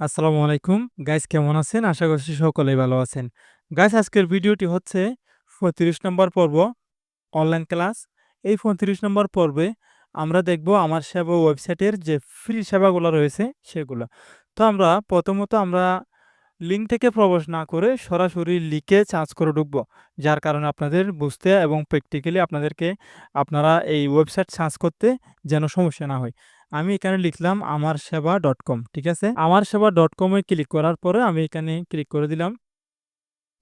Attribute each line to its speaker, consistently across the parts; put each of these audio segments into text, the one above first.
Speaker 1: আসসালামু আলাইকুম। গাইস, কেমন আছেন? আশা করছি সকলেই ভালো আছেন। গাইস, আজকের ভিডিওটি হচ্ছে পঁয়ত্রিশ নম্বর পর্ব অনলাইন ক্লাস। এই পঁয়ত্রিশ নম্বর পর্বে আমরা দেখব আমার সেবা ওয়েবসাইটের যে ফ্রি সেবাগুলো রয়েছে সেগুলো। তো আমরা প্রথমত আমরা লিঙ্ক থেকে প্রবেশ না করে সরাসরি লিখে চার্জ করে ঢুকবো, যার কারণে আপনাদের বুঝতে এবং প্র্যাকটিক্যালি আপনাদেরকে আপনারা এই ওয়েবসাইট সার্চ করতে যেন সমস্যা না হয়। আমি এখানে লিখলাম আমার সেবা ডট কম ঠিক আছে? আমার সেবা ডট কমে ক্লিক করার পরে আমি এখানে ক্লিক করে দিলাম।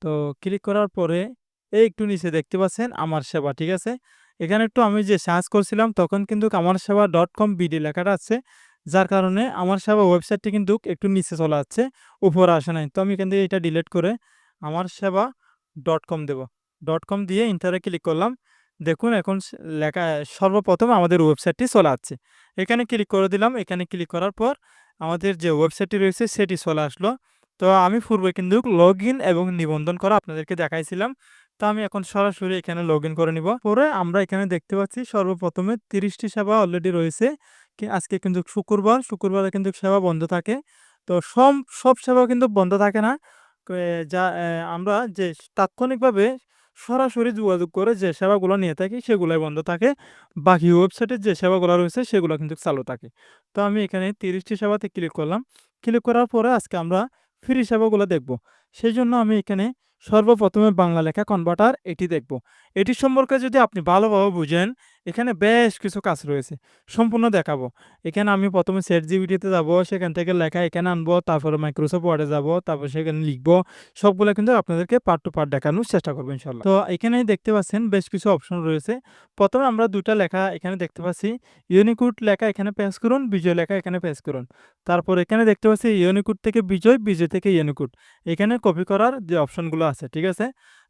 Speaker 1: তো ক্লিক করার পরে এই একটু নিচে দেখতে পাচ্ছেন আমার সেবা, ঠিক আছে? এখানে একটু আমি যে সার্চ করছিলাম তখন কিন্তু আমার সেবা ডট কম বিডি লেখাটা আছে, যার কারণে আমার সেবা ওয়েবসাইটটি কিন্তু একটু নিচে চলে যাচ্ছে উপরে আসে নাই। তো আমি এখান থেকে এটা ডিলিট করে আমার সেবা ডট কম দেবো। ডট কম দিয়ে ইন্টারে ক্লিক করলাম। দেখুন এখন লেখা, সর্বপ্রথম আমাদের ওয়েবসাইটটি চলে আসছে। এখানে ক্লিক করে দিলাম। এখানে ক্লিক করার পর আমাদের যে ওয়েবসাইটটি রয়েছে সেটি চলে আসলো। তো আমি পূর্বে কিন্তু লগ এবং নিবন্ধন করা আপনাদেরকে দেখাইছিলাম। তো আমি এখন সরাসরি এখানে লগ করে নিব। পরে আমরা এখানে দেখতে পাচ্ছি সর্বপ্রথমে তিরিশটি সেবা অলরেডি রয়েছে। আজকে কিন্তু শুক্রবার। শুক্রবারে কিন্তু সেবা বন্ধ থাকে। তো সব সব সেবা কিন্তু বন্ধ থাকে না। যা আমরা যে তাৎক্ষণিকভাবে সরাসরি যোগাযোগ করে যে সেবাগুলো নিয়ে থাকি, সেগুলোই বন্ধ থাকে। বাকি ওয়েবসাইটের যে সেবাগুলো রয়েছে, সেগুলো কিন্তু চালু থাকে। তো আমি এখানে তিরিশটি সেবাতে ক্লিক করলাম। ক্লিক করার পরে আজকে আমরা ফ্রি সেবাগুলো দেখব। সেই জন্য আমি এখানে সর্বপ্রথমে বাংলা লেখা কনভার্টার এটি দেখব। এটি সম্পর্কে যদি আপনি ভালোভাবে বুঝেন, এখানে বেশ কিছু কাজ রয়েছে। সম্পূর্ণ দেখাবো। এখানে আমি প্রথমে সেট জিবিটিতে যাব, সেখান থেকে লেখা এখানে আনব, তারপরে মাইক্রোসফট ওয়ার্ডে যাব, তারপর সেখানে লিখব। সবগুলো কিন্তু আপনাদেরকে পার্ট টু পার্ট দেখানোর চেষ্টা করব ইনশাল্লাহ তো এখানে দেখতে পাচ্ছেন বেশ কিছু অপশন রয়েছে। প্রথমে আমরা দুটা লেখা এখানে দেখতে পাচ্ছি। ইউনিকুড লেখা এখানে পেস করুন, বিজয় লেখা এখানে পেস করুন। তারপর এখানে দেখতে পাচ্ছি ইউনিকুড থেকে বিজয় বিজয় থেকে ইউনিকুড এখানে কপি করার যে অপশনগুলো আছে, ঠিক আছে?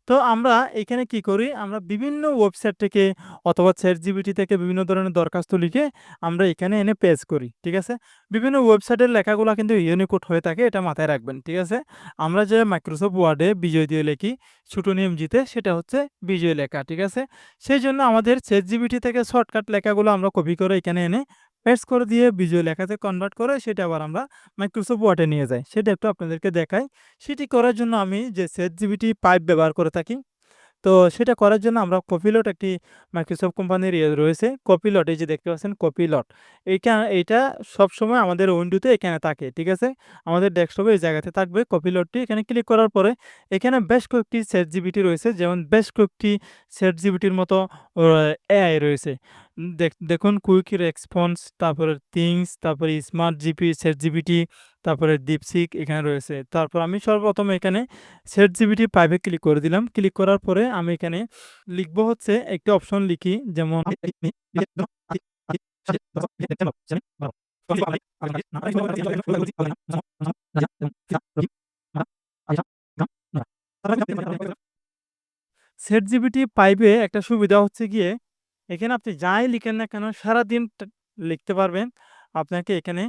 Speaker 1: তো আমরা এখানে কি করি? আমরা বিভিন্ন ওয়েবসাইট থেকে অথবা চ্যাট জিবিটি থেকে বিভিন্ন ধরনের দরখাস্ত লিখে আমরা এখানে এনে পেজ করি, ঠিক আছে? বিভিন্ন ওয়েবসাইটের লেখাগুলো কিন্তু ইউনিকোড হয়ে থাকে, এটা মাথায় রাখবেন, ঠিক আছে? আমরা যে মাইক্রোসফট ওয়ার্ডে বিজয় দিয়ে লিখি, ছোটো নিয়ম জিতে, সেটা হচ্ছে বিজয় লেখা, ঠিক আছে? সেই জন্য আমাদের চ্যাট জিবিটি থেকে শর্টকাট লেখাগুলো আমরা কপি করে এখানে এনে পেস্ট করে দিয়ে বিজয় লেখাতে কনভার্ট করে সেটা আবার আমরা মাইক্রোসফট ওয়ার্ডে নিয়ে যাই। সেটা একটু আপনাদেরকে দেখাই। সেটি করার জন্য আমি যে সেট জিবিটি পাইপ ব্যবহার করে থাকি, তো সেটা করার জন্য আমরা কপিলট একটি মাইক্রোসফট কোম্পানির ইয়ে রয়েছে। কপিলট এই যে দেখতে পাচ্ছেন কপিলট এইটা এইটা সবসময় আমাদের উইন্ডোতে এখানে থাকে, ঠিক আছে? আমাদের ডেস্কটপে এই জায়গাতে থাকবে কপিলটটি এখানে ক্লিক করার পরে এখানে বেশ কয়েকটি সেট জিবিটি রয়েছে। যেমন বেশ কয়েকটি সেট জিবিটির মতো এআই রয়েছে। দেখুন কুইক রেসপন্স, তারপরে থিংস, তারপরে স্মার্ট জিপি, সেট জিবিটি তারপরে ডিপসিক এখানে রয়েছে। তারপর আমি সর্বপ্রথম এখানে সেট জিবিটি পাইভে ক্লিক করে দিলাম। ক্লিক করার পরে আমি এখানে লিখব হচ্ছে একটি অপশন লিখি, যেমন সেট জিবিটি পাইভে একটা সুবিধা হচ্ছে গিয়ে এখানে আপনি যাই লিখেন না কেন, সারাদিন লিখতে পারবেন। আপনাকে এখানে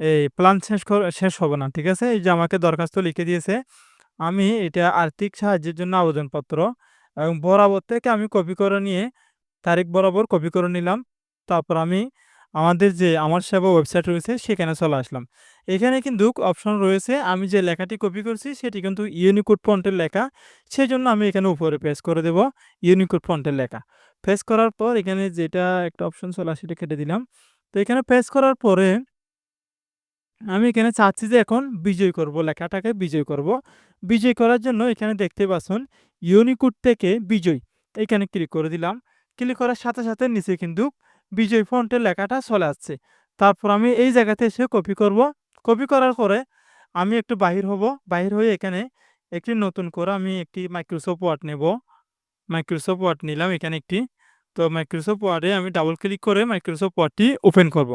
Speaker 1: এই প্ল্যান শেষ শেষ হবে না, ঠিক আছে? এই যে আমাকে দরখাস্ত লিখে দিয়েছে, আমি এটা আর্থিক সাহায্যের জন্য আবেদনপত্র এবং বরাবর থেকে আমি কপি করে নিয়ে, তারিখ বরাবর কপি করে নিলাম। তারপর আমি আমাদের যে, আমার সেবা ওয়েবসাইট রয়েছে, সেখানে চলে আসলাম। এখানে কিন্তু অপশন রয়েছে, আমি যে লেখাটি কপি করছি, সেটি কিন্তু ইউনিকোড ফন্টের লেখা। সেই জন্য আমি এখানে উপরে পেস্ট করে দেব ইউনিকোড ফন্টের লেখা। পেস্ট করার পর এখানে যেটা একটা অপশন চলে সেটা কেটে দিলাম। তো এখানে ফেস করার পরে আমি এখানে চাচ্ছি যে এখন বিজয় করব, লেখাটাকে বিজয় করব। বিজয় করার জন্য এখানে দেখতে পাচ্ছেন ইউনিকোড থেকে বিজয়, এখানে ক্লিক করে দিলাম। ক্লিক করার সাথে সাথে নিচে কিন্তু বিজয় ফন্টের লেখাটা চলে আসছে। তারপর আমি এই জায়গাতে এসে কপি করব। কপি করার পরে আমি একটু বাহির হব। বাহির হয়ে এখানে একটি নতুন করে আমি একটি মাইক্রোসফট ওয়ার্ড নেব। মাইক্রোসফট ওয়ার্ড নিলাম, এখানে একটি তো মাইক্রোসফট ওয়ার্ডে আমি ডাবল ক্লিক করে মাইক্রোসফট ওয়ার্ডটি ওপেন করব।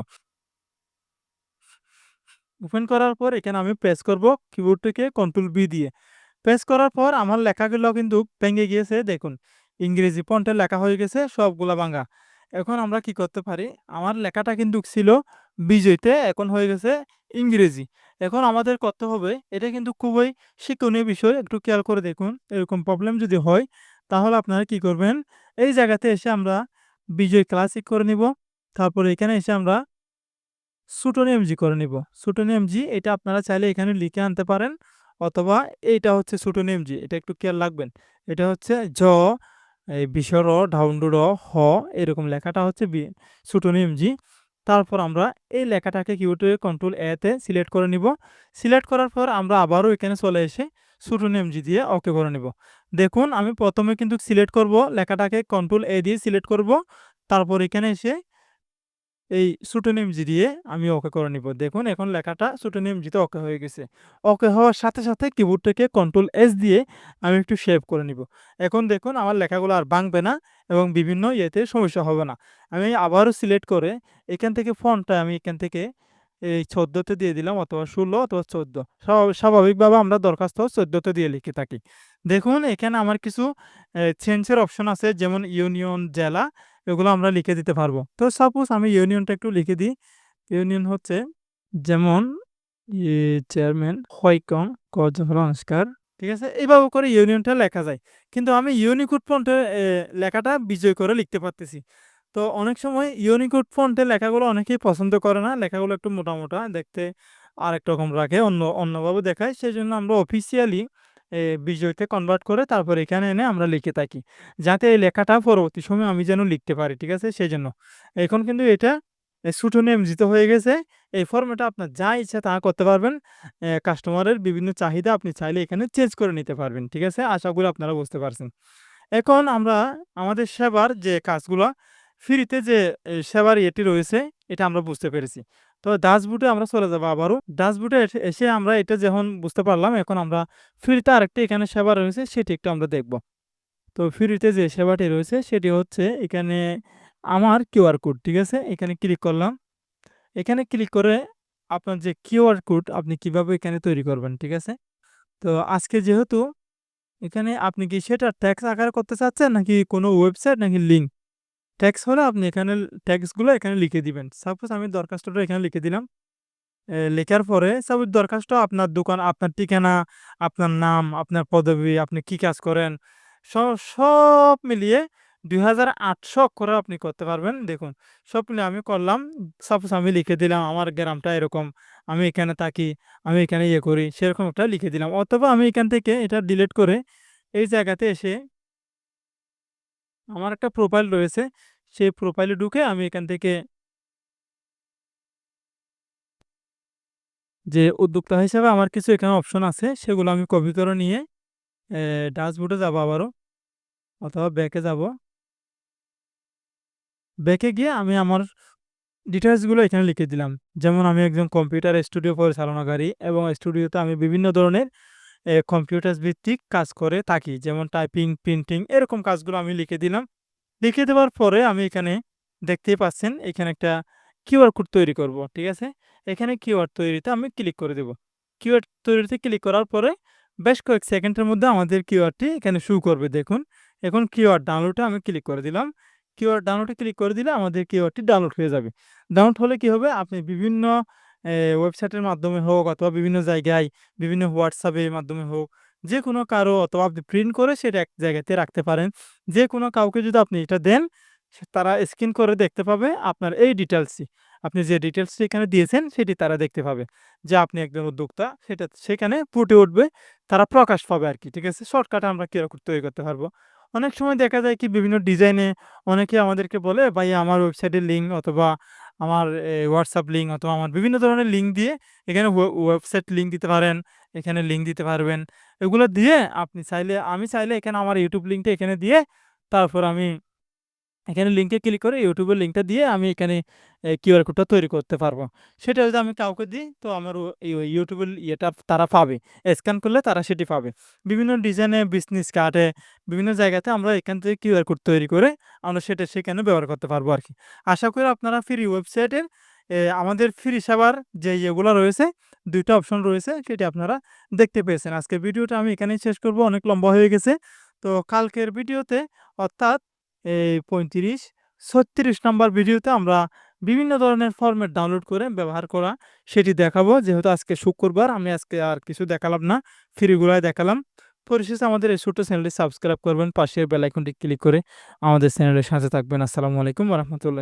Speaker 1: ওপেন করার পর এখানে আমি প্রেস করব কিবোর্ড থেকে কন্ট্রোল বি দিয়ে। প্রেস করার পর আমার লেখাগুলো কিন্তু ভেঙে গিয়েছে, দেখুন। ইংরেজি ফন্টে লেখা হয়ে গেছে, সবগুলা ভাঙা। এখন আমরা কি করতে পারি? আমার লেখাটা কিন্তু ছিল বিজয়তে, এখন হয়ে গেছে ইংরেজি। এখন আমাদের করতে হবে, এটা কিন্তু খুবই শিক্ষণীয় বিষয়, একটু খেয়াল করে দেখুন, এরকম প্রবলেম যদি হয় তাহলে আপনারা কি করবেন? এই জায়গাতে এসে আমরা বিজয় ক্লাসিক করে নিব। তারপরে এখানে এসে আমরা সুটন এমজি করে নিব। সুটন এমজি এটা আপনারা চাইলে এখানে লিখে আনতে পারেন। অথবা এইটা হচ্ছে সুটন এমজি এটা একটু কেয়ার লাগবেন এটা হচ্ছে জ, এই বিশর ঢাউন্ডু র, হ, এরকম লেখাটা হচ্ছে বি সুটন এমজি তারপর আমরা এই লেখাটাকে কিবোর্ডে কন্ট্রোল এতে সিলেক্ট করে নিব। সিলেক্ট করার পর আমরা আবারও এখানে চলে এসে সুটন এমজি দিয়ে ওকে করে নিব। দেখুন, আমি প্রথমে কিন্তু সিলেক্ট করব, লেখাটাকে কন্ট্রোল এ দিয়ে সিলেক্ট করব। তারপর এখানে এসে এই সুটোনিম জি দিয়ে আমি ওকে করে নিব। দেখুন, এখন লেখাটা সুটোনিম জিতে ওকে হয়ে গেছে। ওকে হওয়ার সাথে সাথে কিবোর্ডটাকে কন্ট্রোল এস দিয়ে আমি একটু শেভ করে নিব। এখন দেখুন, আমার লেখাগুলো আর ভাঙবে না এবং বিভিন্ন ইয়েতে সমস্যা হবে না। আমি আবারও সিলেক্ট করে এখান থেকে ফোনটা আমি এখান থেকে এই চোদ্দোতে দিয়ে দিলাম অথবা ষোলো অথবা চোদ্দ। স্বাভাবিকভাবে আমরা দরখাস্ত চোদ্দোতে দিয়ে লিখে থাকি। দেখুন, এখানে আমার কিছু চেঞ্জের অপশন আছে, যেমন ইউনিয়ন, জেলা, এগুলো আমরা লিখে দিতে পারব। তো সাপোজ আমি ইউনিয়নটা একটু লিখে দিই। ইউনিয়ন হচ্ছে যেমন চেয়ারম্যান হয়কং কজফল নমস্কার ঠিক আছে? এইভাবে করে ইউনিয়নটা লেখা যায়। কিন্তু আমি ইউনিকোড ফন্টে লেখাটা বিজয় করে লিখতে পারতেছি। তো অনেক সময় ইউনিকোড ফন্টে লেখাগুলো অনেকেই পছন্দ করে না। লেখাগুলো একটু মোটা মোটা দেখতে আরেক রকম রাখে অন্য, অন্যভাবে দেখায়। সেই জন্য আমরা অফিসিয়ালি বিজয়তে কনভার্ট করে তারপর এখানে এনে আমরা লিখে থাকি, যাতে এই লেখাটা পরবর্তী সময় আমি যেন লিখতে পারি, ঠিক আছে? সেই জন্য এখন কিন্তু এটা সুটো জিত হয়ে গেছে। এই ফর্মেটা আপনার যা ইচ্ছা তা করতে পারবেন। কাস্টমারের বিভিন্ন চাহিদা আপনি চাইলে এখানে চেঞ্জ করে নিতে পারবেন, ঠিক আছে? আশা করি আপনারা বুঝতে পারছেন। এখন আমরা আমাদের সেবার যে কাজগুলো ফ্রিতে যে সেবার ইয়েটি রয়েছে, এটা আমরা বুঝতে পেরেছি। তো ডাসবুটে আমরা চলে যাব আবারও। ডাসবুটে এসে আমরা এটা যখন বুঝতে পারলাম, এখন আমরা ফ্রিতে আরেকটা এখানে সেবা রয়েছে, সেটি একটু আমরা দেখব। তো ফ্রিতে যে সেবাটি রয়েছে, সেটি হচ্ছে এখানে আমার কিউআর কোড ঠিক আছে? এখানে ক্লিক করলাম। এখানে ক্লিক করে আপনার যে কিউআর কোড আপনি কীভাবে এখানে তৈরি করবেন, ঠিক আছে? তো আজকে যেহেতু এখানে আপনি কি সেটা ট্যাক্স আকারে করতে চাচ্ছেন, নাকি কোনো ওয়েবসাইট নাকি লিঙ্ক ট্যাক্স হলে আপনি এখানে ট্যাক্সগুলো এখানে লিখে দিবেন। সাপোজ আমি দরখাস্তটা এখানে লিখে দিলাম। লেখার পরে সাপোজ দরখাস্ত আপনার দোকান, আপনার ঠিকানা, আপনার নাম, আপনার পদবি, আপনি কি কাজ করেন সব মিলিয়ে দুই হাজার আটশো অক্ষরে আপনি করতে পারবেন। দেখুন, সব মিলিয়ে আমি করলাম। সাপোজ আমি লিখে দিলাম, আমার গ্রামটা এরকম, আমি এখানে থাকি, আমি এখানে ইয়ে করি। সেরকম একটা লিখে দিলাম। অথবা আমি এখান থেকে এটা ডিলিট করে এই জায়গাতে এসে আমার একটা প্রোফাইল রয়েছে। সেই প্রোফাইলে ঢুকে আমি এখান থেকে যে উদ্যোক্তা হিসাবে আমার কিছু এখানে অপশন আছে, সেগুলো আমি কপি করে নিয়ে ডাসবোর্ডে যাব আবারও, অথবা ব্যাকে যাব। ব্যাকে গিয়ে আমি আমার ডিটেলসগুলো এখানে লিখে দিলাম। যেমন আমি একজন কম্পিউটার স্টুডিও পরিচালনাকারী এবং স্টুডিওতে আমি বিভিন্ন ধরনের কম্পিউটার ভিত্তিক কাজ করে থাকি। যেমন টাইপিং প্রিন্টিং এরকম কাজগুলো আমি লিখে দিলাম। লিখে দেওয়ার পরে আমি এখানে দেখতেই পাচ্ছেন, এখানে একটা কিউআর কোড তৈরি করব, ঠিক আছে? এখানে কিউআর তৈরিতে আমি ক্লিক করে দেব। কিউআর তৈরিতে ক্লিক করার পরে বেশ কয়েক সেকেন্ডের মধ্যে আমাদের কিউআরটি এখানে শু করবে, দেখুন। এখন কিউআর ডাউনলোডে আমি ক্লিক করে দিলাম। কিউআর ডাউনলোডে ক্লিক করে দিলে আমাদের কিউআরটি ডাউনলোড হয়ে যাবে। ডাউনলোড হলে কি হবে? আপনি বিভিন্ন ওয়েবসাইটের মাধ্যমে হোক অথবা বিভিন্ন জায়গায়, বিভিন্ন হোয়াটসঅ্যাপের মাধ্যমে হোক যে কোনো কারও অথবা আপনি প্রিন্ট করে সেটা এক জায়গাতে রাখতে পারেন। যে কোনো কাউকে যদি আপনি এটা দেন তারা স্ক্রিন করে দেখতে পাবে আপনার এই ডিটেলসটি আপনি যে ডিটেলসটি এখানে দিয়েছেন, সেটি তারা দেখতে পাবে। যে আপনি একজন উদ্যোক্তা, সেটা সেখানে ফুটে উঠবে, তারা প্রকাশ পাবে আর কি, ঠিক আছে? শর্টকাটে আমরা কীরকম তৈরি করতে পারব? অনেক সময় দেখা যায় কি, বিভিন্ন ডিজাইনে অনেকে আমাদেরকে বলে, ভাই, আমার ওয়েবসাইটের লিঙ্ক অথবা আমার হোয়াটসঅ্যাপ লিঙ্ক অথবা আমার বিভিন্ন ধরনের লিঙ্ক দিয়ে এখানে ওয়েবসাইট লিঙ্ক দিতে পারেন। এখানে লিঙ্ক দিতে পারবেন। এগুলো দিয়ে আপনি চাইলে, আমি চাইলে এখানে আমার ইউটিউব লিঙ্কটা এখানে দিয়ে তারপর আমি এখানে লিঙ্কে ক্লিক করে ইউটিউবের লিঙ্কটা দিয়ে আমি এখানে কিউআর কোডটা তৈরি করতে পারব। সেটা যদি আমি কাউকে দিই, তো আমার ইউটিউবের ইয়েটা তারা পাবে। স্ক্যান করলে তারা সেটি পাবে। বিভিন্ন ডিজাইনে বিজনেস কার্ডে বিভিন্ন জায়গাতে আমরা এখান থেকে কিউআর কোড তৈরি করে আমরা সেটা সেখানে ব্যবহার করতে পারব আর কি। আশা করি আপনারা ফ্রি ওয়েবসাইটের আমাদের ফ্রি সেবার যে ইয়েগুলো রয়েছে দুইটা অপশন রয়েছে, সেটি আপনারা দেখতে পেয়েছেন। আজকে ভিডিওটা আমি এখানেই শেষ করব, অনেক লম্বা হয়ে গেছে। তো কালকের ভিডিওতে, অর্থাৎ এই পঁয়ত্রিশ, ছত্রিশ নাম্বার ভিডিওতে আমরা বিভিন্ন ধরনের ফর্মেট ডাউনলোড করে ব্যবহার করা সেটি দেখাবো। যেহেতু আজকে শুক্রবার, আমি আজকে আর কিছু দেখালাম না, ফ্রিগুলাই দেখালাম। পরিশেষে আমাদের এই ছোট্ট চ্যানেলটি সাবস্ক্রাইব করবেন, পাশের বেলাইকনটি ক্লিক করে আমাদের চ্যানেলের সাথে থাকবেন। আসসালামু আলাইকুম রহমতুল্লাহ।